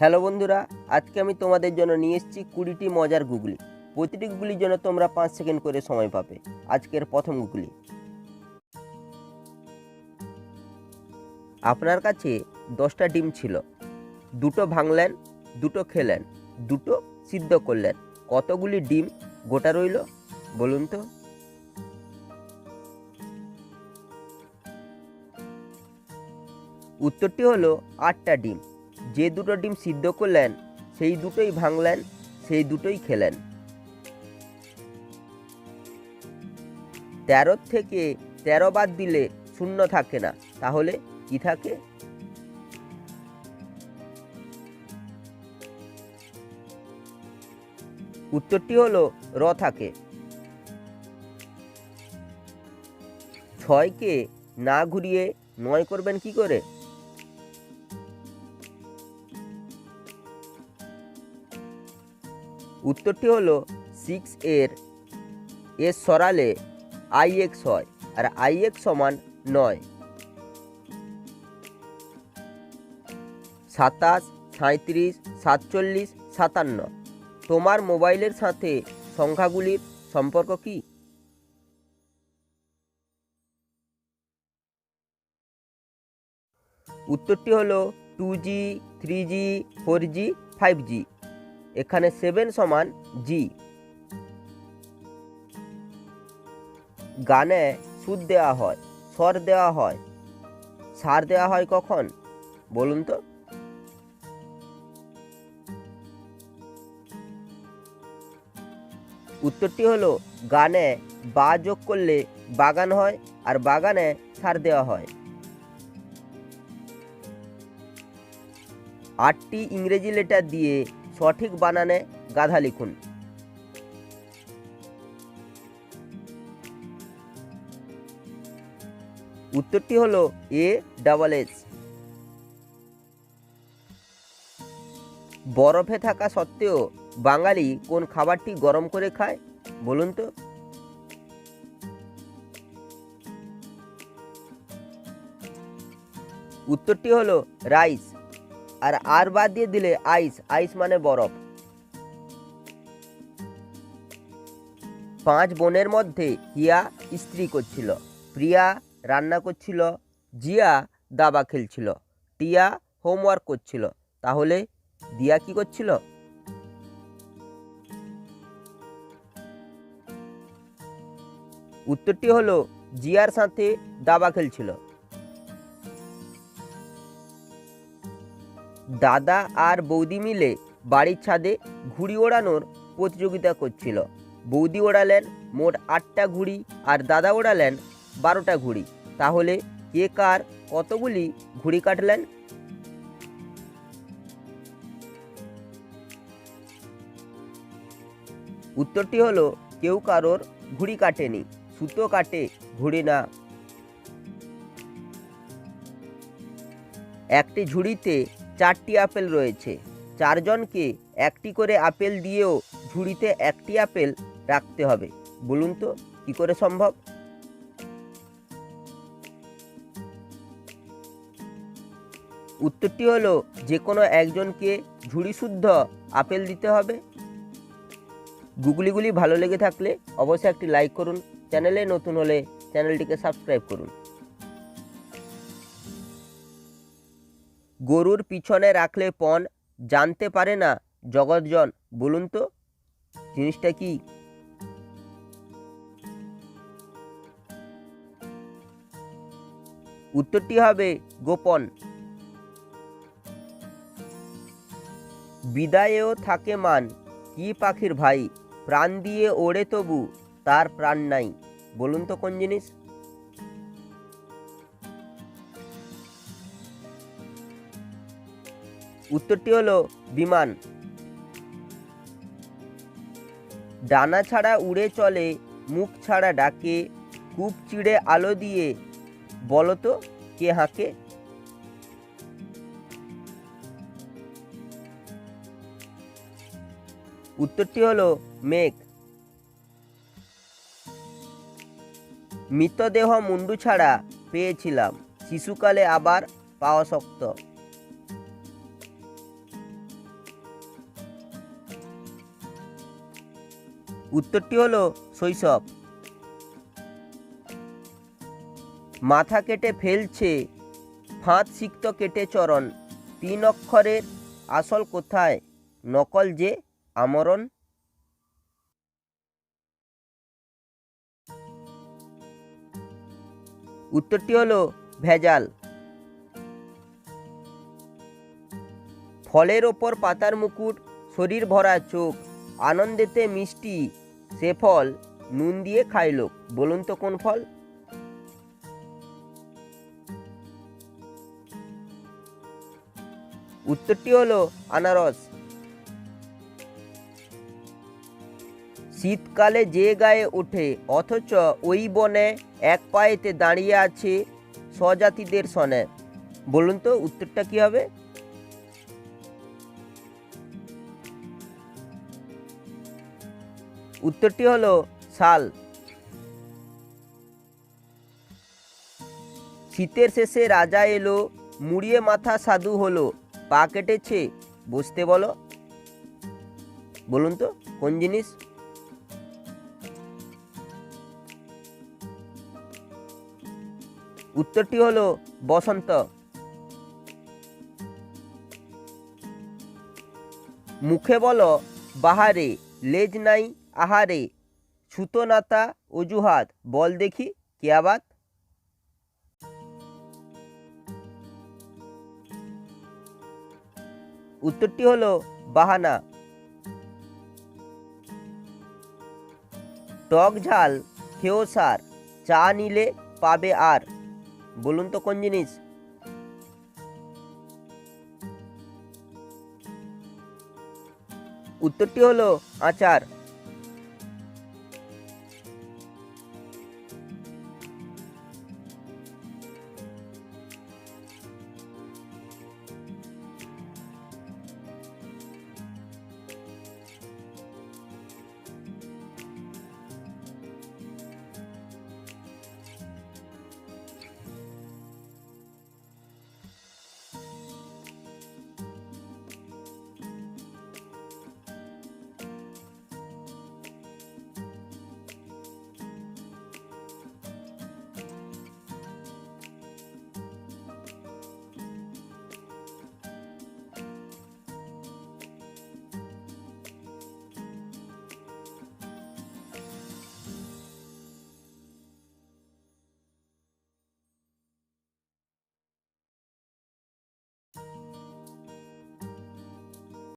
Hello বন্ধুরা, আজকে আমি তোমাদের জন্য নিয়ে এসেছি কুড়িটি মজার গুগলি। প্রতিটি গুগলির জন্য তোমরা পাঁচ সেকেন্ড করে সময় পাবে। আজকের প্রথম গুগলি। আপনার কাছে দশটা ডিম ছিল। দুটো ভাঙলেন, দুটো খেলেন, দুটো সিদ্ধ করলেন। কতগুলি ডিম গোটা রইল, বলুন তো? উত্তরটি হলো আটটা ডিম। যে দুটো ডিম সিদ্ধ করলেন, সেই দুটোই ভাঙলেন, সেই দুটোই খেলেন। তেরো থেকে তেরো বাদ দিলে শূন্য থাকে না। তাহলে কি থাকে? উত্তরটি হলো র থাকে। ছয়কে না ঘুরিয়ে নয় করবেন কি করে? উত্তরটি হলো সিক্স এর এর সরালে আই এক্স হয় আর আই এক্স সমান নয়। সাতাশ সাঁত্রিশ সাতচল্লিশ, সাতান্ন। তোমার মোবাইলের সাথে সংখ্যাগুলির সম্পর্ক কি? উত্তরটি হলো two G three G four G five G এখানে সেভেন সমান জি গানে সুর দেওয়া হয়, স্বর দেওয়া হয়। সার দেওয়া হয় কখন? বলুন তো। উত্তরটি হলো, গানে বা যোগ করলে বাগান হয় আর বাগানে সার দেওয়া হয়। আটটি ইংরেজি লেটার দিয়ে সঠিক বানানে গাধা লিখুন। উত্তরটি হলো এ ডাবল এস বরফে থাকা সত্ত্বেও বাঙালি কোন খাবারটি গরম করে খায়, বলুন তো। উত্তরটি হলো রাইস। আর আর বাদ দিয়ে দিলে আইস আইস মানে বরফ। পাঁচ বোনের মধ্যে হিয়া স্ত্রী করছিল, প্রিয়া রান্না করছিল, জিয়া দাবা খেলছিল, টিয়া হোমওয়ার্ক করছিল। তাহলে দিয়া কি করছিল? উত্তরটি হলো, জিয়ার সাথে দাবা খেলছিল। দাদা আর বৌদি মিলে বাড়ির ছাদে ঘুড়ি ওড়ানোর প্রতিযোগিতা করছিল। বৌদি ওড়ালেন মোট আটটা ঘুড়ি আর দাদা ওড়ালেন বারোটা ঘুড়ি। তাহলে কে কার কতগুলি ঘুড়ি কাটলেন? উত্তরটি হলো, কেউ কারোর ঘুড়ি কাটেনি, সুতো কাটে, ঘুড়ি না। একটি ঝুড়িতে চারটি আপেল রয়েছে। চারজনকে একটি করে আপেল দিয়েও ঝুড়িতে একটি আপেল রাখতে হবে। বলুন তো, কি করে সম্ভব? উত্তরটি হলো যে কোনো একজনকে ঝুড়ি শুদ্ধ আপেল দিতে হবে। গুগলিগুলি ভালো লেগে থাকলে অবশ্যই একটি লাইক করুন। চ্যানেলে নতুন হলে চ্যানেলটিকে সাবস্ক্রাইব করুন। গরুর পিছনে রাখলে পণ জানতে পারে না জগৎজন, বলুন তো, জিনিসটা কি? উত্তরটি হবে গোপন। বিদায়েও থাকে মান, কি পাখির ভাই? প্রাণ দিয়ে ওড়ে তবু, তার প্রাণ নাই, বলুন তো কোন জিনিস? উত্তরটি হলো বিমান। ডানা ছাড়া উড়ে চলে, মুখ ছাড়া ডাকে, কূপ চিড়ে আলো দিয়ে। বলতো কে হাঁকে? উত্তরটি হলো মেঘ। মৃতদেহ মুন্ডু ছাড়া পেয়েছিলাম, শিশুকালে আবার পাওয়া শক্ত। উত্তরটি হলো শৈশব। মাথা কেটে ফেলছে, ফাঁদ সিক্ত কেটে চরণ। তিন অক্ষরের আসল কোথায়? নকল যে আমরণ। উত্তরটি হলো ভেজাল। ফলের ওপর পাতার মুকুট, শরীর ভরা চোখ। আনন্দেতে মিষ্টি, সে ফল নুন দিয়ে খায় লোক। বলুন তো কোন ফল? উত্তরটি হলো আনারস। শীতকালে যে গায়ে ওঠে, অথচ ওই বনে এক পায়েতে দাঁড়িয়ে আছে স্বজাতিদের সনে। বলুন তো উত্তরটা কি হবে? উত্তরটি হলো শাল শীতের শেষে রাজা এলো, মুড়িয়ে মাথা সাধু হলো, পা কেটেছে, বসতে বলো। বলুন তো, কোন জিনিস? উত্তরটি হলো বসন্ত। মুখে বলো, বাহারে, লেজ নাই আহারে ছুতো নাতা অজুহাত, বল দেখি কেয়াবাত উত্তরটি হলো বাহানা। টক ঝাল, খেও সার, চা নিলে পাবে আর। বলুন তো কোন জিনিস? উত্তরটি হলো আচার।